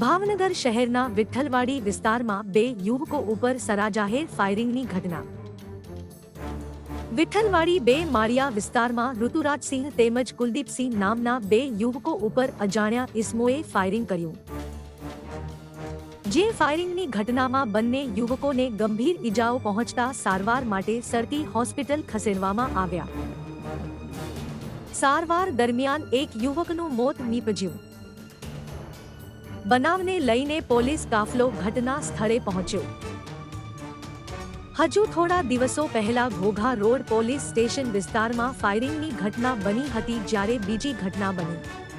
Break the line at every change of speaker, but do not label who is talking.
ભાવનગર શહેરના વિઠ્ઠલવાડી વિસ્તારમાં બે યુવકો ઉપર સરાજાહેર ફાયરિંગની ઘટના. વિઠ્ઠલવાડી બે માળિયા વિસ્તારમાં ઋતુરાજસિંહ તેમજ કુલદીપસિંહ નામના બે યુવકો ઉપર અજાણ્યા ઇસમોએ ફાયરિંગ કર્યું. જે ફાયરિંગની ઘટનામાં બંને યુવકોને ગંભીર ઈજાઓ પહોંચતા સારવાર માટે સરટી હોસ્પિટલ ખસેડવામાં આવ્યા. સારવાર દરમિયાન એક યુવકનું મોત નીપજ્યું. બનાવને લઈને પોલીસ કાફલો ઘટના સ્થળે પહોંચ્યો. હજુ થોડા દિવસો પહેલા ઘોઘા રોડ પોલીસ સ્ટેશન વિસ્તારમાં ફાયરિંગની ઘટના બની હતી જ્યારે બીજી ઘટના બની.